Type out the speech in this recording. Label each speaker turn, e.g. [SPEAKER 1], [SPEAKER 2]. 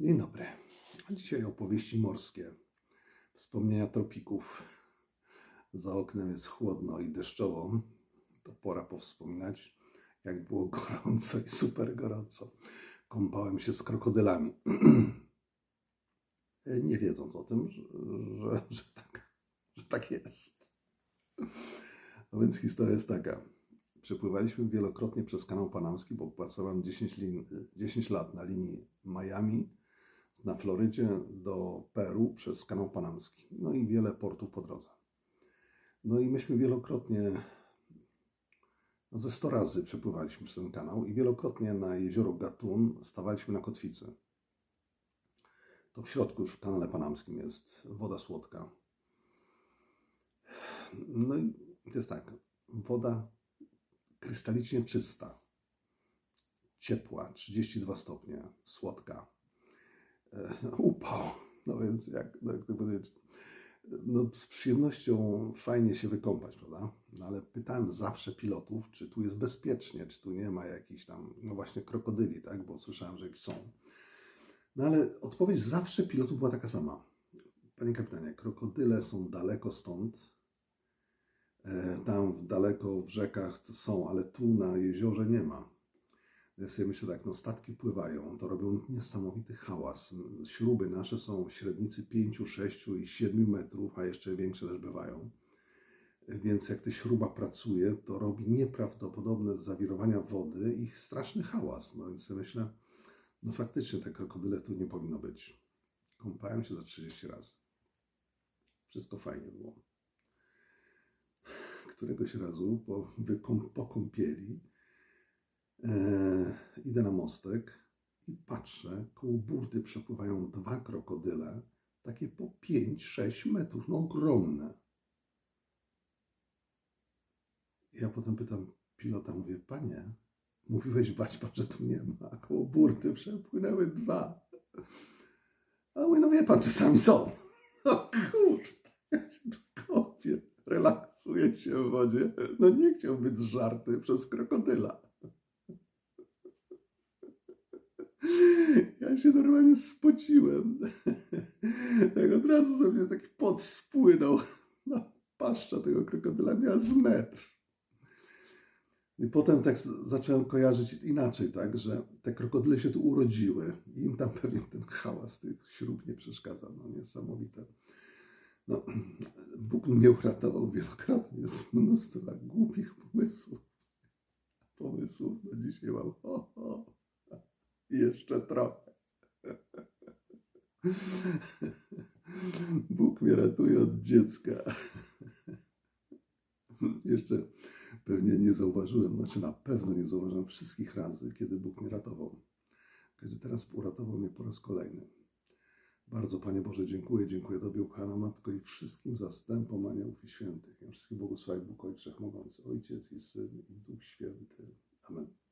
[SPEAKER 1] Dzień dobry. Dzisiaj opowieści morskie. Wspomnienia tropików. Za oknem jest chłodno i deszczowo. To pora powspominać, jak było gorąco i super gorąco. Kąpałem się z krokodylami. Nie wiedząc o tym, że, że, że, tak, że tak jest. A więc historia jest taka. Przepływaliśmy wielokrotnie przez kanał panamski, bo pracowałem 10, lin, 10 lat na linii Miami na Florydzie do Peru przez kanał panamski. No i wiele portów po drodze. No i myśmy wielokrotnie, no ze 100 razy przepływaliśmy przez ten kanał i wielokrotnie na jezioro Gatun stawaliśmy na kotwicy. To w środku już w kanale panamskim jest woda słodka. No i to jest tak, woda krystalicznie czysta, ciepła, 32 stopnie, słodka, upał, no więc jak, no jak to powiedzieć, no z przyjemnością fajnie się wykąpać, prawda? No ale pytałem zawsze pilotów, czy tu jest bezpiecznie, czy tu nie ma jakichś tam, no właśnie krokodyli, tak? Bo słyszałem, że jakieś są. No ale odpowiedź zawsze pilotów była taka sama. Panie kapitanie, krokodyle są daleko stąd, E, tam daleko w rzekach są, ale tu na jeziorze nie ma. Sobie myślę tak, no statki pływają, to robią niesamowity hałas. Śruby nasze są średnicy 5, 6 i 7 metrów, a jeszcze większe też bywają. Więc jak ta śruba pracuje, to robi nieprawdopodobne zawirowania wody i straszny hałas. No więc sobie myślę, no faktycznie te krokodyle tu nie powinno być. Kąpałem się za 30 razy. Wszystko fajnie było któregoś razu po, po kąpieli e, idę na mostek i patrzę, koło burty przepływają dwa krokodyle, takie po 5-6 metrów, no ogromne. Ja potem pytam pilota, mówię, panie, mówiłeś Baćpa, że tu nie ma, a koło burty przepłynęły dwa. A mówi, no wie pan, czasami są. O kurde, ja się tu kąpię, relaksuję się w wodzie. No nie chciał być żarty przez krokodyla. Ja się normalnie spociłem. Jak od razu ze mnie taki pot spłynął. Paszcza tego krokodyla miała z metr. I potem tak zacząłem kojarzyć inaczej, tak, że te krokodyle się tu urodziły i im tam pewnie ten hałas tych śrub nie przeszkadza. No niesamowite. No, Bóg mnie uratował wielokrotnie z mnóstwa głupich pomysłów. Pomysłów, no dzisiaj mam ho, ho. Jeszcze trochę. Bóg mnie ratuje od dziecka. Jeszcze pewnie nie zauważyłem, znaczy na pewno nie zauważyłem wszystkich razy, kiedy Bóg mnie ratował. Kiedy teraz uratował mnie po raz kolejny. Bardzo Panie Boże dziękuję, dziękuję Tobie, ukochana Matko i wszystkim zastępom aniołów i świętych. Ja wszystkich błogosławię Bóg Ojcze Wszechmogący, Ojciec i Syn i Duch Święty. Amen.